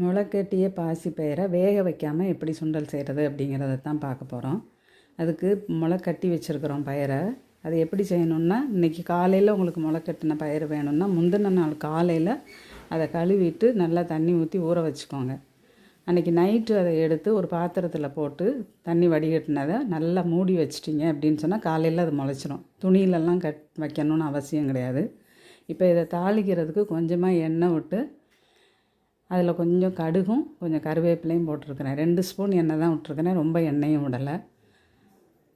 முளைக்கட்டிய பாசி பயிரை வேக வைக்காமல் எப்படி சுண்டல் செய்கிறது அப்படிங்கிறத தான் பார்க்க போகிறோம் அதுக்கு முளை கட்டி வச்சுருக்குறோம் பயிரை. அது எப்படி செய்யணுன்னா இன்றைக்கி காலையில் உங்களுக்கு முளை கட்டின பயிர் வேணும்னா முந்தின நாள் காலையில் அதை கழுவிட்டு நல்லா தண்ணி ஊற்றி ஊற வச்சுக்கோங்க. அன்றைக்கி நைட்டு அதை எடுத்து ஒரு பாத்திரத்தில் போட்டு தண்ணி வடிகட்டினதை நல்லா மூடி வச்சிட்டிங்க அப்படின்னு சொன்னால் காலையில் அது முளைச்சிரும். துணியிலலாம் கட் வைக்கணும்னு அவசியம் கிடையாது. இப்போ இதை தாளிக்கிறதுக்கு கொஞ்சமாக எண்ணெய் விட்டு அதில் கொஞ்சம் கடுகும் கொஞ்சம் கருவேப்பிலையும் போட்டிருக்கிறேன். ரெண்டு ஸ்பூன் எண்ணெய் தான் விட்டுருக்கிறேன். ரொம்ப எண்ணெயும் விடலை.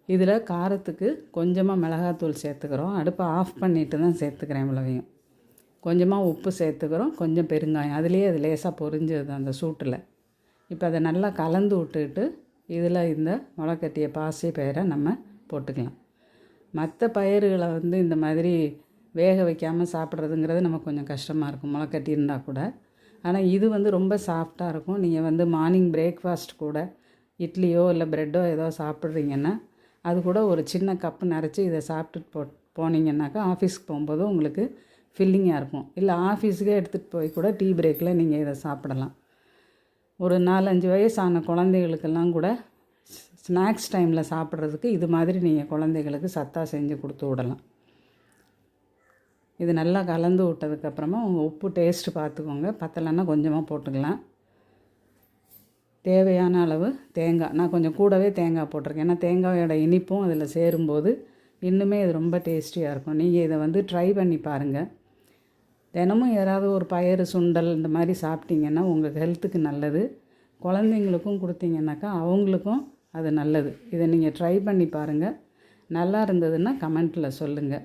இதில் காரத்துக்கு கொஞ்சமாக மிளகாத்தூள் சேர்த்துக்கிறோம். அடுப்பை ஆஃப் பண்ணிட்டு தான் சேர்த்துக்கிறேன் இவ்வளவையும். கொஞ்சமாக உப்பு சேர்த்துக்கிறோம். கொஞ்சம் பெருங்காயம். அதுலேயே அது லேசாக பொரிஞ்சது அந்த சூட்டில். இப்போ அதை நல்லா கலந்து விட்டுட்டு இதில் இந்த முளைக்கட்டிய பாசி பயிரை நம்ம போட்டுக்கலாம். மற்ற பயிர்களை வந்து இந்த மாதிரி வேக வைக்காமல் சாப்பிட்றதுங்கிறது நமக்கு கொஞ்சம் கஷ்டமாக இருக்கும். முளைக்கட்டி இருந்தால் கூட. ஆனால் இது வந்து ரொம்ப சாஃப்டாக இருக்கும். நீங்கள் வந்து மார்னிங் பிரேக்ஃபாஸ்ட் கூட இட்லியோ இல்லை ப்ரெட்டோ ஏதோ சாப்பிட்றீங்கன்னா அது கூட ஒரு சின்ன கப்பு நிறச்சி இதை சாப்பிட்டுட்டு போ போனீங்கன்னாக்கா ஆஃபீஸ்க்கு போகும்போது உங்களுக்கு ஃபில்லிங்காக இருக்கும். இல்லை ஆஃபீஸுக்கே எடுத்துகிட்டு போய் கூட டீ பிரேக்கில் நீங்கள் இதை சாப்பிடலாம். ஒரு நாலஞ்சு வயசான குழந்தைகளுக்கெல்லாம் கூட ஸ்நாக்ஸ் டைமில் சாப்பிட்றதுக்கு இது மாதிரி நீங்கள் குழந்தைகளுக்கு சத்தாக செஞ்சு கொடுத்து விடலாம். இது நல்லா கலந்து விட்டதுக்கப்புறமா உங்கள் உப்பு டேஸ்ட்டு பார்த்துக்கோங்க. பத்தலைன்னா கொஞ்சமாக போட்டுக்கலாம். தேவையான அளவு தேங்காய். நான் கொஞ்சம் கூடவே தேங்காய் போட்டிருக்கேன். ஏன்னா தேங்காயோட இனிப்பும் அதில் சேரும்போது இன்னுமே இது ரொம்ப டேஸ்டியாக இருக்கும். நீங்கள் இதை வந்து ட்ரை பண்ணி பாருங்கள் தினமும் யாராவது ஒரு பயிறு சுண்டல் இந்த மாதிரி சாப்பிட்டீங்கன்னா உங்கள் ஹெல்த்துக்கு நல்லது. குழந்தைங்களுக்கும் கொடுத்தீங்கன்னாக்கா அவங்களுக்கும் அது நல்லது. இதை நீங்கள் ட்ரை பண்ணி பாருங்கள் நல்லா இருந்ததுன்னா கமெண்ட்டில் சொல்லுங்கள்